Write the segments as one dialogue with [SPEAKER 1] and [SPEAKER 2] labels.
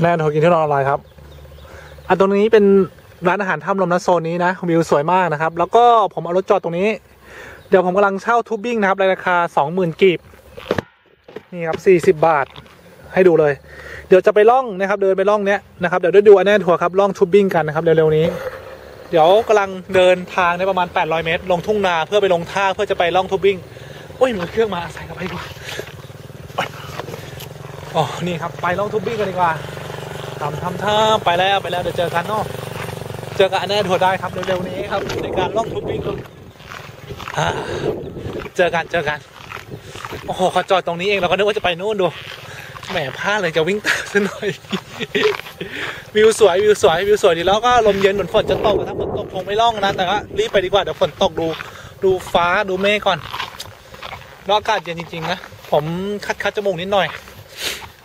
[SPEAKER 1] อันแรกเรากินที่นอนออนไลน์ครับ อันตรงนี้เป็นร้านอาหารถ้ำลมนะโซนนี้นะวิวสวยมากนะครับ แล้วก็ผมเอารถจอดตรงนี้ เดี๋ยวผมกำลังเช่าทูบบิ้งนะครับในราคาสองหมื่นกีบนี่ครับสี่สิบบาทให้ดูเลย เดี๋ยวจะไปล่องนะครับ เดินไปล่องเนี้ยนะครับเดี๋ยวได้ดูอันแน่ทัวร์ครับล่องทูบบิ้งกันนะครับเร็วๆนี้ เดี๋ยวกำลังเดินทางในประมาณ 800 เมตร ลงทุ่งนาเพื่อไปลงท่าเพื่อจะไปล่องทูบบิ้งโอ้ยมือเครื่องมาใส่กับไปดีกว่าอ๋อนี่ครับไปล่องทูบบิ้งกันดีกว่า ทำทำท่าไปแล้วไปแล้วเดี๋ยวเจอกันเนาะเจอกันแน่ทัวได้ครับเร็วๆนี้ครับในการล่องทูบบิ้งอ่าเจอกันเจอกันโอ้โหเขาจอดตรงนี้เองเราก็นึกว่าจะไปนู่นดูแหมพลาดเลยจะวิ่งตามซะหน่อยวิวสวยวิวสวยวิวสวยดีแล้วก็ลมเย็นเหมือนฝนจะตกถ้าฝนตกคงไม่ร่องนะแต่ก็รีบไปดีกว่าเดี๋ยวฝนตกดูดูฟ้าดูเมฆก่อนแล้วอากาศเย็นจริงๆนะผมคัดคัดจมูกนิดหน่อย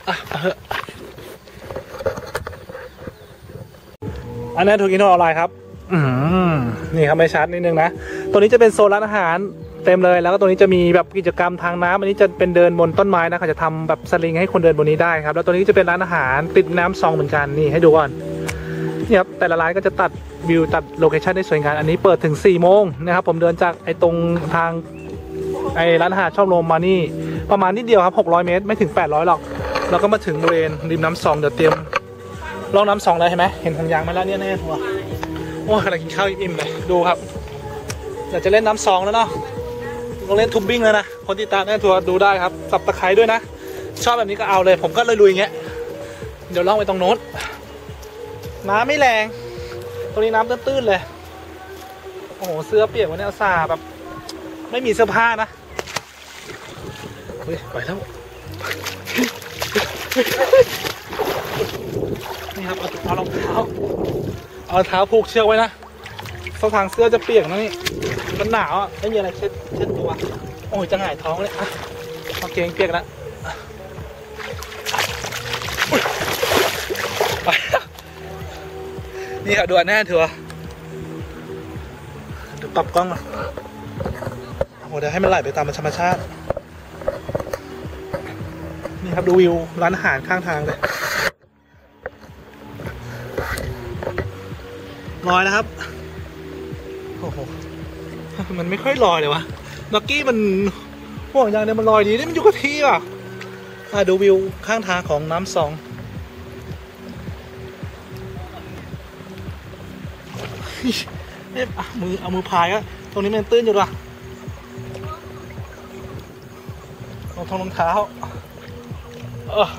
[SPEAKER 1] อะเอาเถอะ อันนี้ถูกกินออนไลน์ครับอืมนี่ครับไม่ชัดนิดนึงนะ ตัวนี้จะเป็นโซนร้านอาหารเต็มเลยแล้วก็ตัวนี้จะมีแบบกิจกรรมทางน้ำอันนี้จะเป็นเดินบนต้นไม้นะเขาจะทำแบบสลิงให้คนเดินบนนี้ได้ครับ แล้วตัวนี้จะเป็นร้านอาหารติดน้ำซองเหมือนกันนี่ให้ดูก่อนนี่ครับแต่ละร้านก็จะตัดวิวตัดโลเคชั่นได้สวยงามอันนี้เปิดถึง4ี่โมงนะครับผมเดินจากไอ้ตรงทางไอ้ร้านอาหารชอบโรมมานี่ ประมาณนิดเดียวครับ600 เมตรไม่ถึง 800หรอก แล้วก็มาถึงบริเวณริมน้ำซองเดี๋ยวเตรียม ลองน้ำซองเลยเห็นไหมเห็นหงยางไหมาแล้วเนี่ยแน่ทัวร์โอ้ยกำลังกินข้าวอิ่มๆเลยดูครับเดี๋ยวจะเล่นน้ำซองแล้วเนาะต้องเล่นทูบบิ้งแล้วนะคนที่ตามแน่ทัวร์ดูได้ครับสับตะไคร้ด้วยนะ ชอบแบบนี้ก็เอาเลย ผมก็เลยลุยอย่างเงี้ยเดี๋ยวล่องไปตรงโน้นน้ำไม่แรง ตรงนี้น้ำตื้นๆเลยโอ้โหเสื้อเปียกวันนี้อาซาแบบ ไม่มีเสื้อผ้านะเฮ้ยไปแล้ว นี่ครับเอาเอารองเท้าเอาเท้าผูกเชือกไว้นะเข้าทางเสื้อจะเปียกนะนี่มันหนาวอะไม่มีอะไรเช็ดเช็ดตัวโอ้ยจะหงายท้องเลยอะเอาเกงเปียกแล้วนี่ครับดูอันแน่เถอะดูปรับกล้องอะโอ้โหเดี๋ยวให้มันไหลไปตามธรรมชาติ นี่ครับดูวิวร้านอาหารข้างทางเลย ลอยแล้วครับ โอ้โห มันไม่ค่อยลอยเลยวะลักกี้มันห่วงยางเนี่ยมันลอยดีนี่มันอยู่กับที่อะอะดูวิวข้างทางของน้ำสองเนี่ยอะมือเอามือพายอะตรงนี้มันตื้นอยู่ด้วยรองทองรองเท้าเออ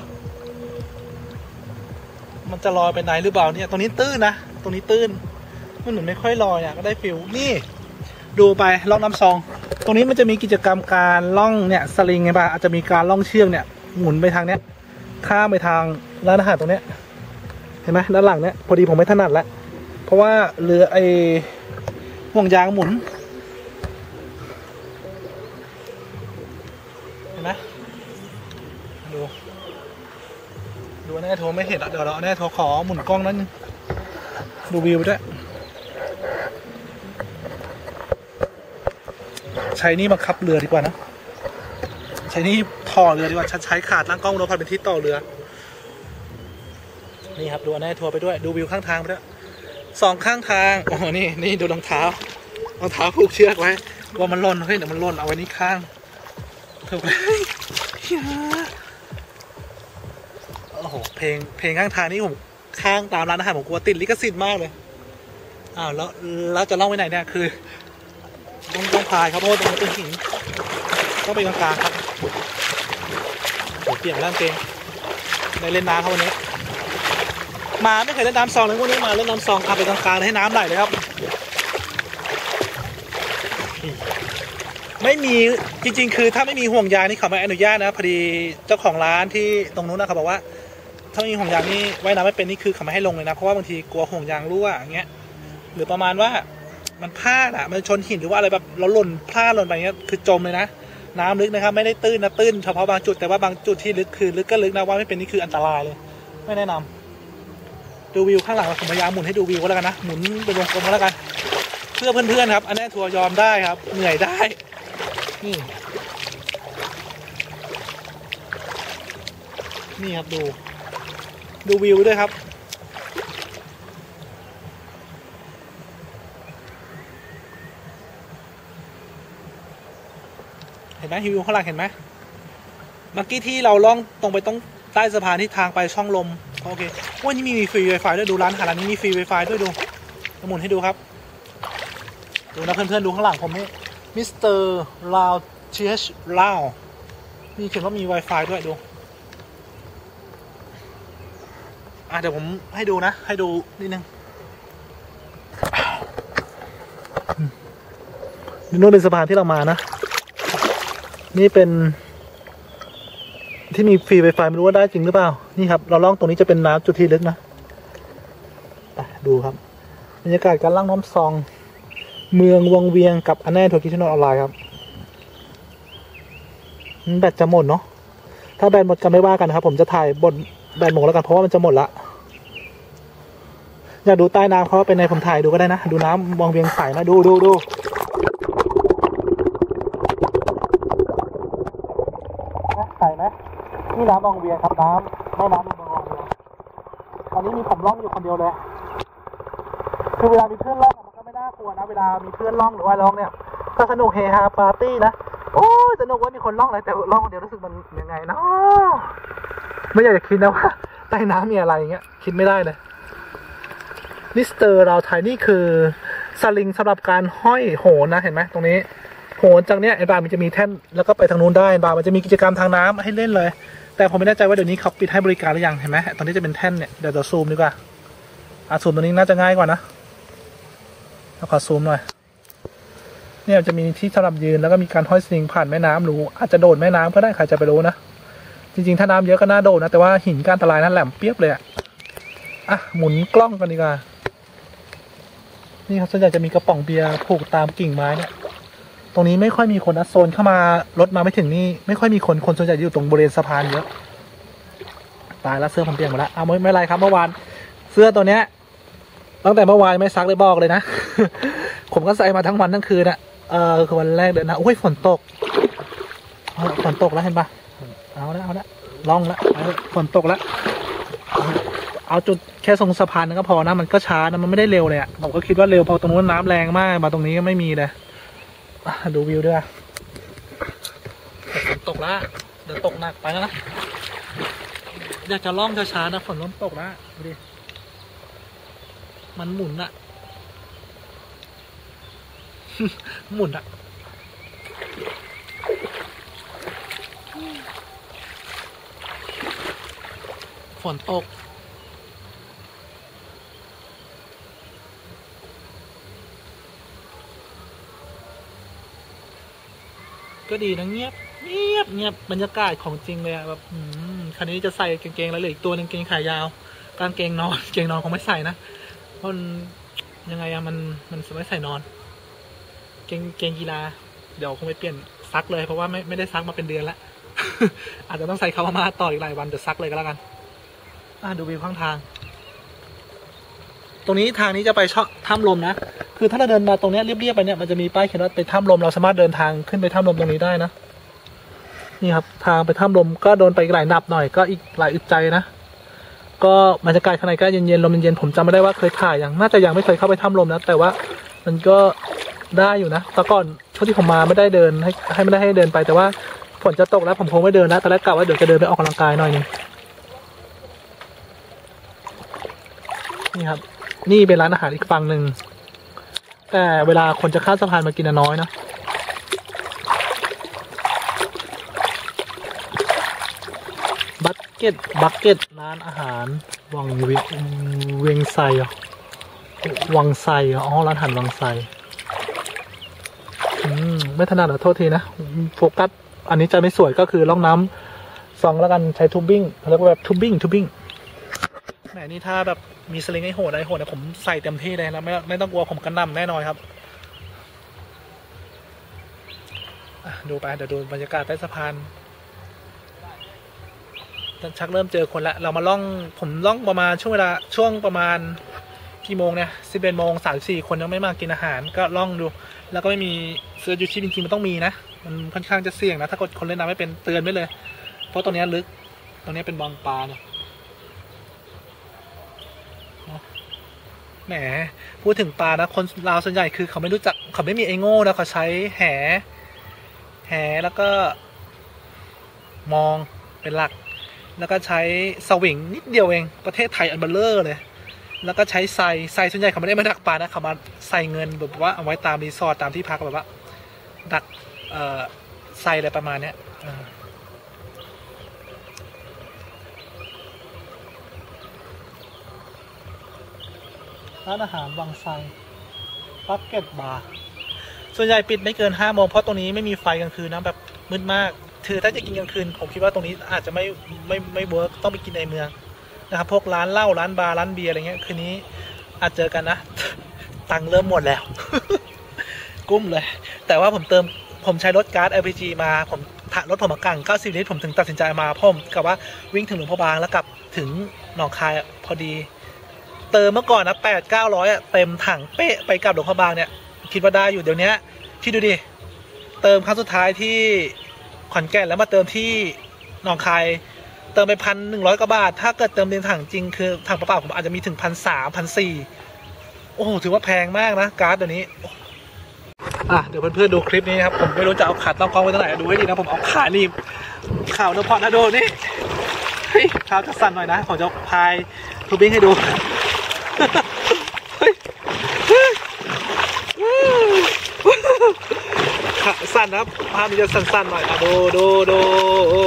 [SPEAKER 1] มันจะลอยไปไหนหรือเปล่าเนี่ยตรงนี้ตื้นนะตรงนี้ตื้น มันเหมือนไม่ค่อยลอยอะก็ได้ฟิลนี่ ดูไปล่องน้ำซอง ตรงนี้มันจะมีกิจกรรมการล่องเนี่ยสลิงไงป่ะอาจจะมีการล่องเชือกเนี่ยหมุนไปทางเนี้ยข้ามไปทางร้านอาหารตรงเนี้ยเห็นไหมด้านหลังเนี้ยพอดีผมไม่ถนัดล้วเพราะว่าเรือไอห่วงยางหมุนเห็นไหมดูดูแน่โทรไม่เห็นอะเดี๋ยวเราแน่โทรขอหมุนกล้องนั้นดูวิวด้วย ใช้นี่บังคับเรือดีกว่านะ ใช้นี่ต่อเรือดีกว่าฉันใช้ขาดตั้งกล้องโนพันเป็นที่ต่อเรือ นี่ครับดูอันนี้ทัวร์ไปด้วยดูวิวข้างทางไปด้วยสองข้างทางโอ้โหนี่นี่ดูรองเท้ารองเท้าผูกเชือกไว้ว่ามันหล่นเฮ้ยเดี๋ยวมันหล่นเอาไว้นี่ข้างถูกเลยอย่าโอ้โหเพลงเพลงข้างทางนี่ผมข้างตามร้านอาหารผมกลัวติดลิขสิทธิ์มากเลยอ้าวแล้วแล้วจะล่องไปไหนเนี่ยคือ ต้องต้องพายครับเพราะตรงนี้เป็นหินต้องไปกลางๆครับเปลี่ยนร่างเกงได้เล่นน้ำครับวันนี้ มาไม่เคยเล่นน้ำซองเลยวกนี้มาเล่นน้ำซองขับไปกลางๆให้น้ำไหลเลยครับ ไม่มีจริง ๆ คือถ้าไม่มีห่วงยางนี่เขาไม่อนุญาตนะพอดีเจ้าของร้านที่ตรงนู้นนะเขาบอกว่า ถ้าไม่มีห่วงยางนี่ว่ายน้ำไม่เป็นนี่คือเขาไม่ให้ลงเลยนะเพราะว่าบางทีกลัวห่วงยางรั่วอย่างเงี้ยหรือประมาณว่า มันพลาดอะมันชนหินหรือว่าอะไรแบบเราหล่นพลาดหล่นไปเงี้ยคือจมเลยนะ น้ำลึกนะครับ ไม่ได้ตื้นนะตื้นเฉพาะบางจุดแต่ว่าบางจุดที่ลึกคือลึกก็ลึกนะว่าไม่เป็นนี่คืออันตรายเลย ไม่แนะนำดูวิวข้างหลังผมพยายามหมุนให้ดูวิวก็แล้วกันนะหมุนเป็นวงกลมก็แล้วกัน เพื่อเพื่อนๆครับ อันนี้ทัวร์ยอมได้ครับ เหนื่อยได้นี่นี่ครับดู ดูวิวด้วยครับ เห็นไหมวิวข้างหลังเห็นไหมเมื่อกี้ที่เราล่องตรงไปต้องใต้สะพานที่ทางไปช่องลมโอเควันนี้มีฟรี Wi-Fi ด้วยดูร้านอาหารร้านนี้มีฟรี Wi-Fi ด้วยดูหมุนให้ดูครับ ดูนะเพื่อนๆดูข้างหลังผมนี่มิสเตอร์ลาวเชชลาวมีเขียนว่ามี Wi-Fi ด้วยดูอะเดี๋ยวผมให้ดูนะ ให้ดูนิดนึงนี่นู่นเป็นสะพานที่เรามานะ นี่เป็น ที่มีฟรีไฟไฟไม่รู้ว่าได้จริงหรือเปล่า นี่ครับ เราล่องตรงนี้จะเป็นน้ำจุดที่ลึกนะไปดูครับบรรยากาศการล่างน้ำซอง เมืองวังเวียงกับอันแน่ทัวร์คิชนออนไลน์ครับแบตจะหมดเนาะถ้าแบตหมดกันไม่ว่ากันนะครับ ผมจะถ่ายบนแบตหมดแล้วกันเพราะว่ามันจะหมดละอยากดูใต้น้ำเขาว่าเป็นไงผมถ่ายดูก็ได้นะ ดูน้ำวงเวียงใสนะ ดูดูดูใสไหม นี่น้ำวังเวียงครับน้ำไม่น้ำในเมืองเวียงตอนนี้มีผมล่องอยู่คนเดียวเลย คือเวลามีเพื่อนล่องมันก็ไม่น่ากลัวนะ เวลามีเพื่อนล่องหรือว่าล่องเนี่ย ก็สนุกเฮฮาปาร์ตี้นะ โอ้ยสนุกว่ามีคนล่องอะไรแต่ล่องคนเดียวรู้สึกมันยังไงนะไม่อยากจะคิดนะว่าใต้น้ำมีอะไรอย่างเงี้ย คิดไม่ได้เลยมิสเตอร์เราไทยนี่คือสลิงสำหรับการห้อยโหนนะเห็นไหมตรงนี้โหนจากเนี้ยไอ้บาร์มันจะมีแท่นแล้วก็ไปทางนู้นได้ไอ้บาร์มันจะมีกิจกรรมทางน้ำให้เล่นเลย แต่ผมไม่แน่ใจว่าเดี๋ยวนี้เขาปิดให้บริการหรือยังเห็นไหมตอนนี้จะเป็นแท่นเนี่ยเดี๋ยวจะซูมดีกว่าอะซูมตรงนี้น่าจะง่ายกว่านะเราขอซูมหน่อยเนี่ยจะมีที่สำหรับยืนแล้วก็มีการห้อยสลิงผ่านแม่น้ำหรืออาจจะโดดแม่น้ำก็ได้ใครจะไปรู้นะจริงๆ ถ้าน้ำเยอะก็น่าโดดนะแต่ว่าหินก้านตรายนั่นแหลมเปียบเลยอะอะหมุนกล้องกันดีกว่านี่ครับส่วนใหญ่จะมีกระป๋องเบียร์ผูกตามกิ่งไม้เนี่ย ตรงนี้ไม่ค่อยมีคนนะโซนเข้ามารถมาไม่ถึงนี่ไม่ค่อยมีคนคนส่วนใหญ่อยู่ตรงบริเวณสะพานเยอะตายแล้วเสื้อผมเปลี่ยกหมดแล้วเอาไม่ไม่ไรครับเมื่อวาน เสื้อตัวเนี้ย ตั้งแต่เมื่อวานไม่ซักเลยบอกเลยนะ ผมก็ใส่มาทั้งวันทั้งคืนอะเออคือวันแรกเดินนะโอ้ยฝนตกฝนตกแล้วเห็นปะเอาละเอาละล่องละฝนตกแล้วเอาจุดแค่ทรงสะพานนั้นก็พอนะมันก็ช้านะมันไม่ได้เร็วเลยอะผมก็คิดว่าเร็วพอตรงนู้นน้ำแรงมากมาตรงนี้ก็ไม่มีเลย ดูวิวด้วยฝนตกแล้วเดี๋ยวตกหนักไปแล้วนะ อยากจะล่องช้าๆนะฝนเริ่มตกแล้วดูดิ มันหมุนอะหมุนอะฝนตก ก็ดีนะเงียบ เงียบเงียบบรรยากาศของจริงเลยอะแบบอืมคันนี้จะใส่กางเกงแล้วเหลืออีกตัวหนึงกางเกงขายาว กางเกงนอนเกงนอนคงไม่ใส่นะมันยังไงอะมันมันไม่ใส่นอน เกงเกงกีฬา เดี๋ยวคงไปเปลี่ยนซักเลยเพราะว่าไม่ไม่ได้ซักมาเป็นเดือนแล้วอาจจะต้องใส่คามาต่ออีกหลายวันเดี๋ยวซักเลยก็แล้วกัน อะดูวิวข้างทาง ตรงนี้ทางนี้จะไปช่องถ้ำลมนะ คือถ้าเราเดินมาตรงนี้เรียบๆไปเนี่ยมันจะมีป้ายเขียนว่าไปถ้ำลมเราสามารถเดินทางขึ้นไปถ้ำลมตรงนี้ได้นะนี่ครับทางไปถ้ำลมก็โดนไปหลายนับหน่อยก็อีกหลายอึดใจนะก็บรรยากาศข้างในก็เย็นๆลมเย็นๆผมจำไม่ได้ว่าเคยถ่ายยังน่าจะยังไม่เคยเข้าไปถ้ำลมนะแต่ว่ามันก็ได้อยู่นะแต่ก่อนช่วงที่ผมมาไม่ได้เดินให้ให้ไม่ได้ให้เดินไป แต่ว่าฝนจะตกแล้วผมคงไม่เดินนะตอนแรกกะว่าเดี๋ยวจะเดินไปออกกำลังกายหน่อยนึงนี่ครับ นี่เป็นร้านอาหารอีกฝั่งหนึ่ง แต่เวลาคนจะข้ามสะพานมากินน้อยนะ บักเก็ต บักเก็ต ร้านอาหาร วังเวียงเวียงไซเหรอวังไซอ๋อ ร้านอาหารวังไซอืมไม่ถนัดเหรอโทษทีนะ โฟกัส อันนี้จะไม่สวยก็คือล่องน้ำซองแล้วกันใช้ทูบบิ้งเขาเรียกว่าแบบทูบบิ้งทูบบิ้งแหมนี่ถ้าแบบ มีสลิงให้โหดได้โหดเนะผมใส่เต็มที่เลยนะไม่ไม่ต้องกลัวผมกระหน่ำแน่นอนครับดูไปเดี๋ยวดูบรรยากาศใต้สะพานชักเริ่มเจอคนละเรามาล่องผมล่องประมาณช่วงเวลาช่วงประมาณกี่โมงเนี่ยสิบเอ็ดโมงสามสี่คนยังไม่มากินอาหารก็ล่องดู แล้วก็ไม่มีเสื้อยูชีพจริงๆมันต้องมีนะ มันค่อนข้างจะเสี่ยงนะ ถ้ากดคนเล่นน้ำไม่เป็นเตือนไว้เลย เพราะตรงนี้ลึกตรงนี้เป็นบางปลาเนี่ย แหมพูดถึงปลานะคนลาวส่วนใหญ่คือเขาไม่รู้จักเขาไม่มีไอโง่นะเขาใช้แห แหแล้วก็ มองเป็นหลัก แล้วก็ใช้สวิงนิดเดียวเองประเทศไทยอันเบลเลอร์เลย แล้วก็ใช้ไซไซส่วนใหญ่เขาไม่ได้มาดักปลานะเขามาใส่เงินแบบว่าเอาไว้ตามรีสอร์ทตามที่พักแบบว่าดักเอ่อไซอะไรประมาณเนี้ยเออ ร้านอาหารวังไซปักเก็ตบาร์ส่วนใหญ่ปิดไม่เกินห้าโมงเพราะตรงนี้ไม่มีไฟกลางคืนนะแบบมืดมากคือถ้าจะกินกลางคืน ผมคิดว่าตรงนี้อาจจะไม่ไม่ไม่เวิร์กต้องไปกินในเมืองนะครับพวกร้านเหล้าร้านบาร์ร้านเบียร์อะไรเงี้ยคืนนี้อาจเจอกันนะ ตังเริ่มหมดแล้ว กุ้มเลย แต่ว่าผมเติมผมใช้รถการ์ด LPG มาผมถ้ารถผมมากั่ง90ลิตรผมถึงตัดสินใจมาพราะผมกับว่าวิ่งถึงหลวงพ่อบางแล้วกลับถึงหนองคายพอดี เติมเมื่อก่อนนะ8 900อยอะเต็มถังเป๊ะไปกับหลวงพ่อบางเนี่ย คิดว่าได้อยู่เดี๋ยวนี้คิดดูดิ เติมครั้งสุดท้ายที่ขอนแก่นแล้วมาเติมที่หนองคาย เติมไปพันหนึ่งร้อยกว่าบาท ถ้าเกิดเติมเต็มถังจริงคือถังเปล่าผมอาจจะมีถึงพันสามพันสี่โอ้โหถือว่าแพงมากนะการ์ดเดี๋ยวนี้อะเดี๋ยวเพื่อนๆดูคลิปนี้ครับผมไม่รู้จะเอาขาตั้งกล้องไว้ตรงไหนดูให้ดีนะผมเอาขานี่ข่าวนพอนะโดนี่เฮ้ยเท้าจะสั่นหน่อยนะผมจะพายทูบิ้งให้ดู สั่นนะครับภาพมันจะสั่นๆหน่อยอะดูดูดูโอ้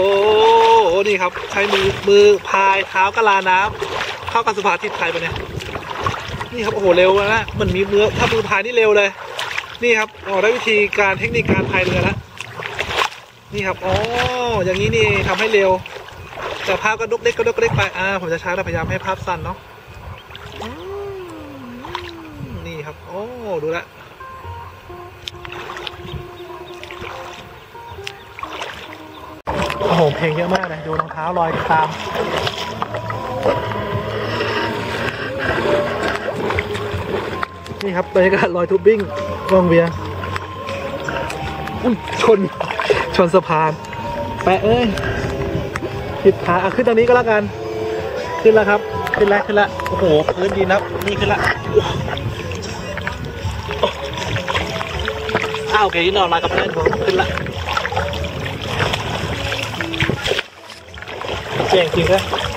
[SPEAKER 1] โหนี่ครับ ใช้มือมือพายเท้ากะลาน้ำเข้ากับสุภาษิตไทยไปเนี่ยนี่ครับโอ้โหเร็วนะเหมือนมีมือถ้ามือพายนี่เร็วเลย นี่ครับอ๋อได้วิธีการเทคนิคการพายเรือแล้วนี่ครับอ๋ออย่างนี้นี่ทำให้เร็ว แต่ภาพก็ดุกเด็กก็ดุกเด็กไปอ่าผมจะช้าแต่พยายามให้ภาพสั้นเนาะอืมนี่ครับโอ้ ดูลวโอ้โหเพลงเยอะมากเลยดูรองเท้าลอยตามนี่ครับบรรยากาศลอยทูบบิ้งวังเวียอุ้ยชน ชนสะพาน แปะเอ้ยผิดขาอะขึ้นตรงนี้ก็แล้วกัน ขึ้นแล้วครับ ขึ้นแล้วขึ้นแล้วโอ้โหพื้นดีนับนี่ขึ้นละอ้ว tao cái nó là gặp lên của ขึ้น lại chèn kìa.